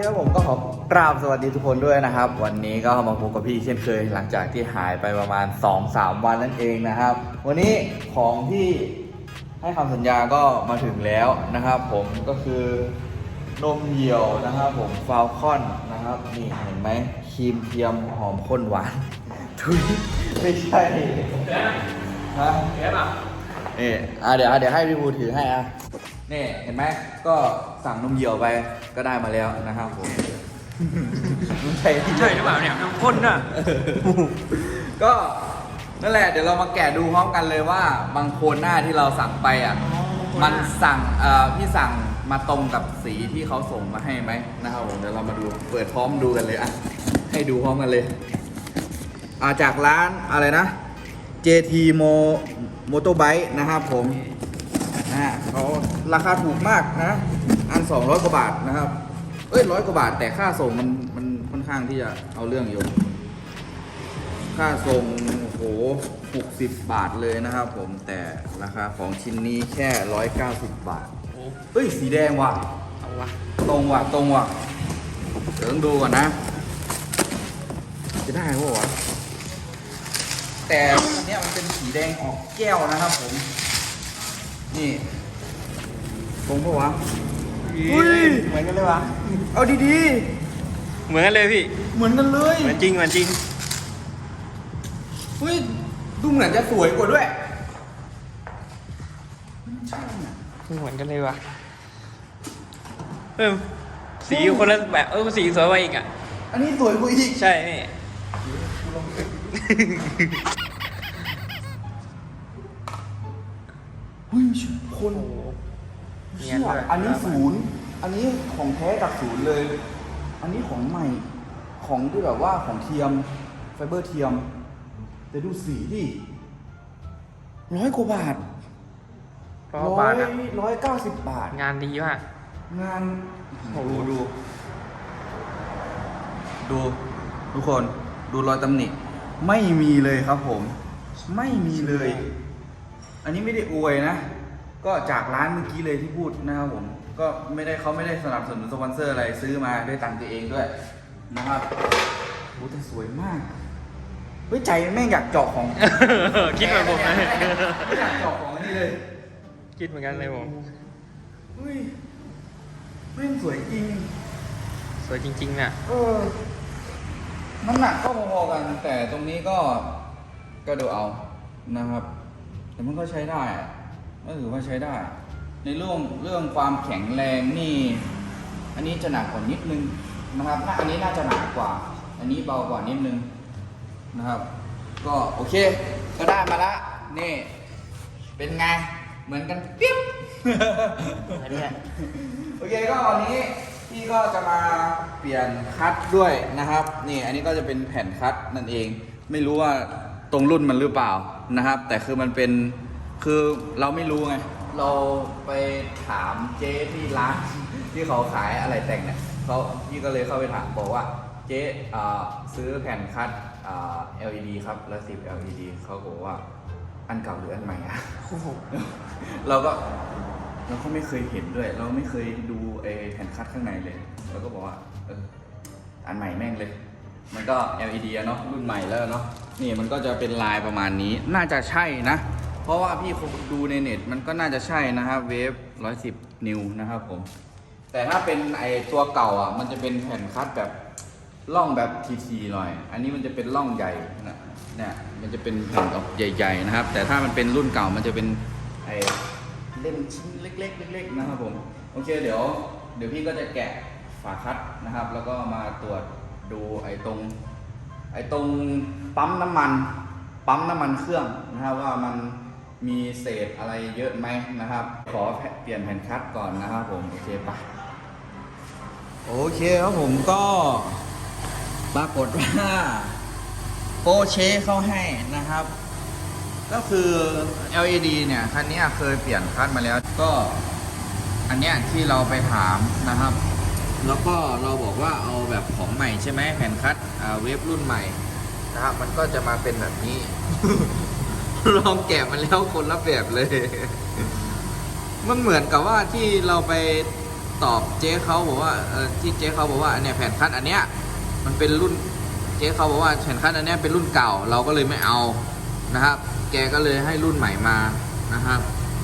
เคครับผมก็ขอกราบสวัสดีทุกคนด้วยนะครับ วันนี้ก็มาพบกับพี่เช่นเคย หลังจากที่หายไปประมาณ 2-3 วันนั่นเองนะครับ วันนี้ของที่ให้คำสัญญาก็มาถึงแล้วนะครับ ผมก็คือนมเหี่ยวนะครับผมฟาวคอนนะครับนี่เห็นไหมครีมเทียมหอมข้นหวานทุยไม่ใช่ฮะเห็นป่ะนี่อะเดี๋ยวอะเดี๋ยวให้พี่ภูถือให้อะ นี่เห็นไหมก็สั่งนมเหี่ยวไปก็ได้มาแล้วนะครับผมไม่ใช่ที่ใช่หรือเปล่าเนี่ยน้ำข้นน่ะ ก็นั่นแหละเดี๋ยวเรามาแกะดูพร้อมกันเลยว่าบางโคนหน้าที่เราสั่งไปอะมันสั่งเอ่อพี่สั่งมาตรงกับสีที่เขาส่งมาให้ไหมนะครับผมเดี๋ยวเรามาดูเปิดพร้อมดูกันเลยอะให้ดูพร้อมกันเลยอ่าจากร้านอะไรนะ JT Mo Motorbike นะครับผมนะฮะ เขาราคาถูกมากนะ อัน 200 กว่าบาทนะครับ เอ้ยร้อยกว่าบาท แต่ค่าส่งมันมันค่อนข้างที่จะเอาเรื่องอยู่ ค่าส่งโอ้โห60 บาทเลยนะครับ ผม แต่ราคาของชิ้นนี้แค่ 190 บาทโอ้เอ้ย สีแดงว่ะ เอาวะ ตรงว่ะ ตรงว่ะ เดี๋ยวต้องดูก่อนนะ จะได้ปะวะแต่อันเนี้ยมันเป็นสีแดงออกแก้วนะครับผม นี่ตร งปะวะอุ้ย เหมือนกันเลยวะเอาดีเหมือนกันเลยพี่ ๆ เหมือนกันเลยเหมือนจริงเหมือนจริง เฮ้ยดูเหมือนจะสวยกว่าด้วยไม่ใช่น่ะเหมือนกันเลยวะเออสีคนละแบบเออสีสวยกว่าอีกอะ อันนี้สวยกว่าอีกใช่พี่ เฮ้ยคนโอ้โห เนียเชื่นอด้วยอันนี้ศูนย์ อันนี้ของแท้กับศูนย์เลย อันนี้ของใหม่ ของที่แบบว่าของเทียม ไฟเบอร์เทียม แต่ดูสีดิร้อยกว่าบาทเพราะว่าบาทอะร้อยเก้าสิบบาท งานดีมาก งานโอ้โหดู ดู ทุกคนดูรอยตำหนิ ไม่มีเลยครับผม ไม่มีเลย อันนี้ไม่ได้อวยนะ ก็จากร้านเมื่อกี้เลยที่พูดนะครับผม ก็ไม่ได้เขาไม่ได้สนับสนุนสปอนเซอร์อะไรซื้อมาด้วยตังค์ตัวเองด้วยนะครับโอ้แต่สวยมากเฮ้ยใจแม่งอยากเจาะของ คิดเหมือนผมเลยไม่อยากเจาะของอันนี้เลย คิดเหมือนกันเลยผมเฮ้ยแม่งสวยจริง สวยจริงๆน่ะเออน้ำหนักก็พอๆกัน แต่ตรงนี้ก็ก็ดูเอานะครับ แต่มันก็ใช้ได้อะ ก็ถือว่าใช้ได้ ในเรื่องเรื่องความแข็งแรงนี่ อันนี้จะหนักกว่านิดนึงนะครับอันนี้น่าจะหนักกว่า อันนี้เบากว่านิดนึงนะครับ ก็โอเค ก็ได้มาละนี่เป็นไง เหมือนกันเปิ๊บอันเนี้ยโอเคก็วันนี้พี่ก็จะมาเปลี่ยนคัตด้วยนะครับ นี่อันนี้ก็จะเป็นแผ่นคัตนั่นเอง ไม่รู้ว่าตรงรุ่นมันหรือเปล่านะครับ แต่คือมันเป็น คือเราไม่รู้ไง เราไปถามเจ๊ที่ร้าน ที่เขาขายอะไรแต่งเนี่ยเขาพี่ก็เลยเข้าไปถามบอกว่า เจ๊อ่าซื้อแผ่นคัตอ่า LED ครับละสิบ LED เขาบอกว่าอันเก่าหรืออันใหม่อะ เราก็เราก็ไม่เคยเห็นด้วย เราไม่เคยดูไอแผ่นคัดข้างในเลยเราก็บอกว่าเอออันใหม่แม่งเลย มันก็ LED อะเนาะรุ่นใหม่แล้วเนาะนี่มันก็จะเป็นลายประมาณนี้ น่าจะใช่นะ เพราะว่าพี่คงดูในเน็ตมันก็น่าจะใช่นะครับเวฟ110 นิวนะครับผม แต่ถ้าเป็นไอตัวเก่าอะ มันจะเป็นแผ่นคัดแบบร่องแบบทีๆหน่อย อันนี้มันจะเป็นร่องใหญ่นะเนี่ยมันจะเป็นแผ่นออกใหญ่ ๆ นะครับ แต่ถ้ามันเป็นรุ่นเก่ามันจะเป็นไอเล่มชิ้นเล็กๆเล็กๆนะครับผมโอเคเดี๋ยวเดี๋ยวพี่ก็จะแกะฝาคัดนะครับ แล้วก็มาตรวจดูไอ้ตรง ไอ้ตรงปั๊มน้ำมัน ปั๊มน้ำมันเครื่องนะครับว่ามัน มีเศษอะไรเยอะไหมนะครับ ขอเปลี่ยนแผ่นคัดก่อนนะครับผม โอเคปะโอเคครับผมก็ปรากฏว่าโปเชเขาให้นะครับ ก็คือ LED เนี่ยคันนี้เคยเปลี่ยนคัดมาแล้วก็ อันเนี้ยที่เราไปถามนะครับ แล้วก็เราบอกว่าเอาแบบของใหม่ใช่ไหมแผ่นคัดเวฟรุ่นใหม่นะครับ มันก็จะมาเป็นแบบนี้ ลองแกะมาแล้วคนละแบบเลย มันเหมือนกับว่าที่เราไปตอบเจ๊เขาบอกว่าเออที่เจ๊เขาบอกว่าเนี่ยแผ่นคัดอันเนี้ยมันเป็นรุ่นเจ๊เขาบอกว่าแผ่นคัดอันเนี้ยเป็นรุ่นเก่าเราก็เลยไม่เอานะครับ แกก็เลยให้รุ่นใหม่มานะครับ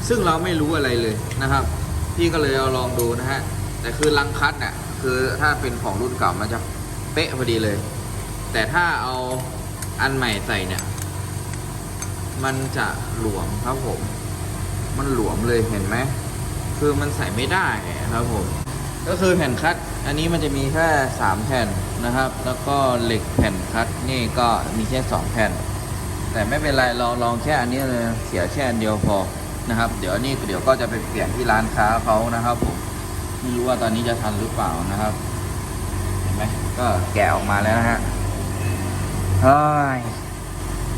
ซึ่งเราไม่รู้อะไรเลยนะครับ พี่ก็เลยเอาลองดูนะฮะแต่คือลังคัดเนี่ยคือถ้าเป็นของรุ่นเก่ามันจะเป๊ะพอดีเลย แต่ถ้าเอาอันใหม่ใส่เนี่ย มันจะหลวมครับผม มันหลวมเลยเห็นไหม คือมันใส่ไม่ได้ครับผม ก็คือแผ่นคัด อันนี้มันจะมีแค่ 3 แผ่นนะครับ แล้วก็เหล็กแผ่นคัดนี่ก็มีแค่ 2 แผ่น แต่ไม่เป็นไรลองลองแค่อันนี้เลยเสียแค่อันเดียวพอนะครับ เดี๋ยวนนี้เดี๋ยวก็จะไปเปลี่ยนที่ร้านค้าเขานะครับผม ไม่รู้ว่าตอนนี้จะทันหรือเปล่านะครับ เห็นไหมก็แกะออกมาแล้วนะฮะเฮ้ย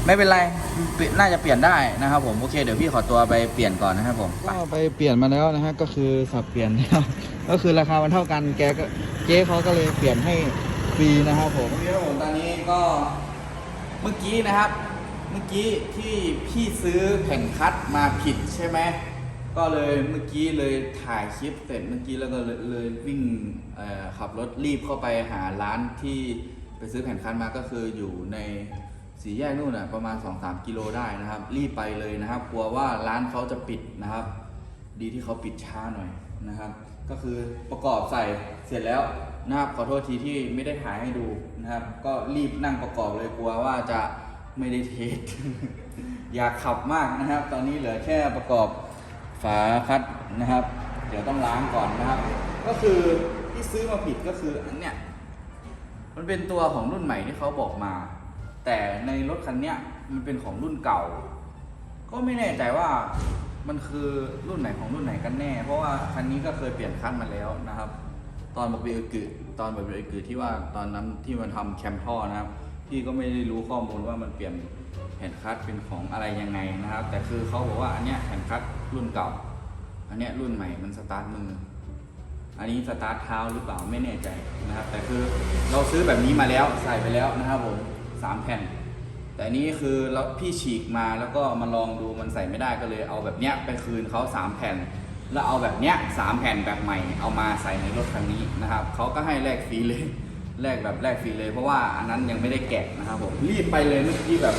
ไม่เป็นไรเปลี่ยนน่าจะเปลี่ยนได้นะครับผมโอเคเดี๋ยวพี่ขอตัวไปเปลี่ยนก่อนนะครับผมก็ไปเปลี่ยนมาแล้วนะฮะก็คือสับเปลี่ยนนะครับก็คือราคามันเท่ากันแกก็เจ๊เขาก็เลยเปลี่ยนให้ฟรีนะครับผมโอเคครับผมตอนนี้ก็เมื่อกี้นะครับ เมื่อกี้ที่พี่ซื้อแผ่นคัดมาผิดใช่ไหมก็เลยเมื่อกี้เลยถ่ายคลิปเสร็จเมื่อกี้แล้วก็เลยเลยวิ่งเอ่อขับรถรีบเข้าไปหาร้านที่ไปซื้อแผ่นคัดมาก็คืออยู่ใน สีแยกนู่นน่ะประมาณ 2-3 กิโลได้นะครับ รีบไปเลยนะครับ กลัวว่าร้านเขาจะปิดนะครับ ดีที่เขาปิดช้าหน่อยนะครับ ก็คือประกอบใส่เสร็จแล้วนะครับขอโทษทีที่ไม่ได้ถ่ายให้ดูนะครับ ก็รีบนั่งประกอบเลยกลัวว่าจะไม่ได้เทสอยากขับมากนะครับ ตอนนี้เหลือแค่ประกอบฝาคัดนะครับ เดี๋ยวต้องล้างก่อนนะครับ ก็คือที่ซื้อมาผิดก็คืออันเนี้ยมันเป็นตัวของรุ่นใหม่ที่เขาบอกมา แต่ในรถคันเนี้ยมันเป็นของรุ่นเก่า ก็ไม่แน่ใจว่ามันคือรุ่นไหนของรุ่นไหนกันแน่ เพราะว่าคันนี้ก็เคยเปลี่ยนคันมาแล้วนะครับ ตอนบอกเบลกึตอนบอกเบลกึที่ว่าตอนนั้นที่มันทำแคมท่อนะครับพี่ก็ไม่ได้รู้ข้อมูลว่ามันเปลี่ยนแผ่นคัดเป็นของอะไรยังไงนะครับ แต่คือเขาบอกว่าอันเนี้ยแผ่นคัดรุ่นเก่า อันเนี้ยรุ่นใหม่มันสตาร์ทมือ อันนี้สตาร์ทเท้าหรือเปล่าไม่แน่ใจนะครับ แต่คือเราซื้อแบบนี้มาแล้วใส่ไปแล้วนะครับผม สามแผ่น แต่อันนี้คือเราพี่ฉีกมาแล้วก็มาลองดูมันใส่ไม่ได้ก็เลยเอาแบบเนี้ยไปคืนเขาสามแผ่น แล้วเอาแบบเนี้ยสามแผ่นแบบใหม่เอามาใส่ในรถคันนี้นะครับเขาก็ให้แลกฟรีเลยแลกแบบแลกฟรีเลยเพราะว่าอันนั้นยังไม่ได้แกะนะครับผมรีบไปเลยเมื่อกี้แบบ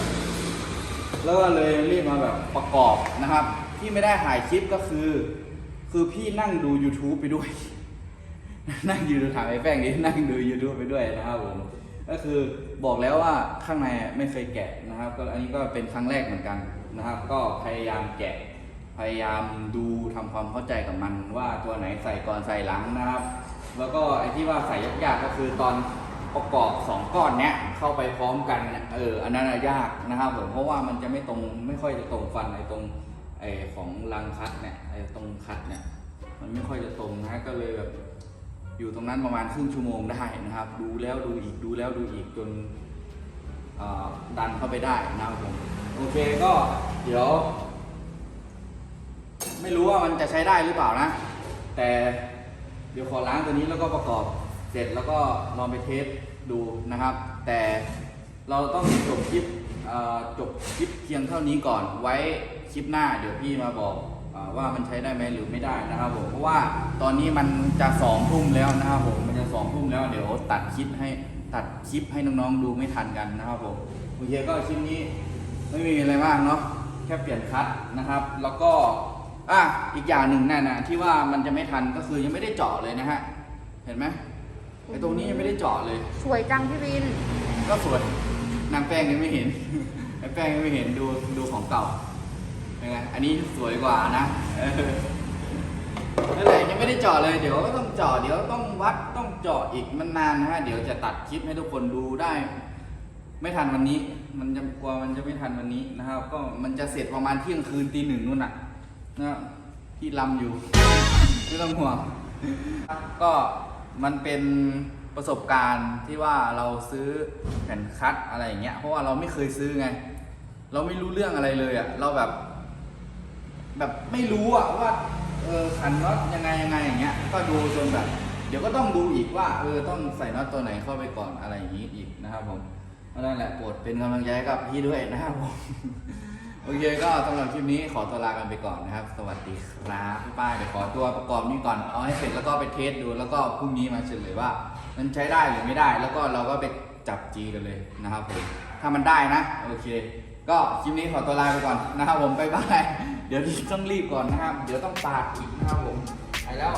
แล้วก็เลยรีบมาแบบประกอบนะครับ ที่ไม่ได้ถ่ายคลิปก็คือ คือพี่นั่งดู YouTube ไปด้วย นั่งยู่ถ่ายไอ้แป้งนี้นั่งดู YouTube ไปด้วยนะครับผม ก็คือบอกแล้วว่าข้างในไม่เคยแกะนะครับ ก็อันนี้ก็เป็นครั้งแรกเหมือนกันนะครับ ก็พยายามแกะ พยายามดูทำความเข้าใจกับมันว่าตัวไหนใส่ก่อนใส่หลังนะครับ แล้วก็ไอ้ที่ว่าใส่ยากๆก็คือตอนประกอบสองก้อนเนี้ยเข้าไปพร้อมกันเนี่ยเอออันนั้นยากนะครับผมเพราะว่ามันจะไม่ตรงไม่ค่อยจะตรงฟันไอ้ตรงไอ้ของรังคัดเนี่ยไอ้ตรงคัดเนี่ยมันไม่ค่อยจะตรงนะก็เลยแบบ อยู่ตรงนั้นประมาณครึ่งชั่วโมงได้นะครับ ดูแล้วดูอีกดูแล้วดูอีกจนดันเข้าไปได้นะครับผมโอเคก็เดี๋ยว ไม่รู้ว่ามันจะใช้ได้หรือเปล่านะ แต่เดี๋ยวขอล้างตัวนี้แล้วก็ประกอบเสร็จแล้วก็ลองไปเทสดูนะครับ แต่เราต้องจบคลิปจบคลิปเพียงเท่านี้ก่อนไว้คลิปหน้าเดี๋ยวพี่มาบอก ว่ามันใช้ได้ไหมหรือไม่ได้นะครับผมเพราะว่าตอนนี้มันจะสองทุ่มแล้วนะครับผมมันจะสองทุ่มแล้วเดี๋ยวตัดคลิปให้ตัดคลิปให้น้องๆดูไม่ทันกันนะครับผมโอเคก็คลิปนี้ไม่มีอะไรมากเนาะแค่เปลี่ยนคัทนะครับ แล้วก็อะอีกอย่างหนึ่งนั่นนะที่ว่ามันจะไม่ทันก็คือยังไม่ได้เจาะเลยนะฮะเห็นไหมไอ้ตรงนี้ยังไม่ได้เจาะเลย สวยจังพี่วิน ก็สวยนางแป้งยังไม่เห็นไอ้แป้งยังไม่เห็นดูดูของเก่า เป็นไงอันนี้สวยกว่านะออนั่นแหละยังไม่ได้เจาะเลยเดี๋ยวก็ต้องเจาะเดี๋ยวต้องวัดต้องเจาะอีกมันนานนะฮะเดี๋ยวจะตัดคลิปให้ทุกคนดูได้ ไม่ทันวันนี้ มันจะกลัวมันจะไม่ทันวันนี้นะครับ ก็มันจะเสร็จประมาณเที่ยงคืนตีหนึ่งนู่นน่ะนะที่ลำอยู่ไม่ต้องห่วงก็มันเป็นประสบการณ์ที่ว่าเราซื้อแผ่นคัดอะไรอย่างเงี้ยเพราะว่าเราไม่เคยซื้อไง เราไม่รู้เรื่องอะไรเลยอะ่ะเราแบบ แบบไม่รู้อะว่าเออขันน็อตยังไงยังไงอย่างเงี้ย ก็ดูจนแบบ เดี๋ยวก็ต้องดูอีกว่าเออต้องใส่น็อตตัวไหนเข้าไปก่อนอะไรอย่างงี้อีกนะครับผมเพราะนั่นแหละโปรดเป็นกำลังใจกับพี่ด้วยนะครับผมโอเคก็สำหรับคลิปนี้ขอตัวลากันไปก่อนนะครับ สวัสดีครับพี่ป้ายเดี๋ยวขอตัวประกอบนี้ก่อนเอาให้เสร็จแล้วก็ไปเทสดูแล้วก็พรุ่งนี้มาเฉลยว่า มันใช้ได้หรือไม่ได้ แล้วก็เราก็ไปจับจีกันเลยนะครับผมถ้ามันได้นะ โอเค ก็คลิปนี้ขอตัวลาไปก่อนนะครับผมบ๊ายบาย เดี๋ยวต้องรีบก่อนนะครับ เดี๋ยวต้องปาดอีกนะครับผมไปแล้ว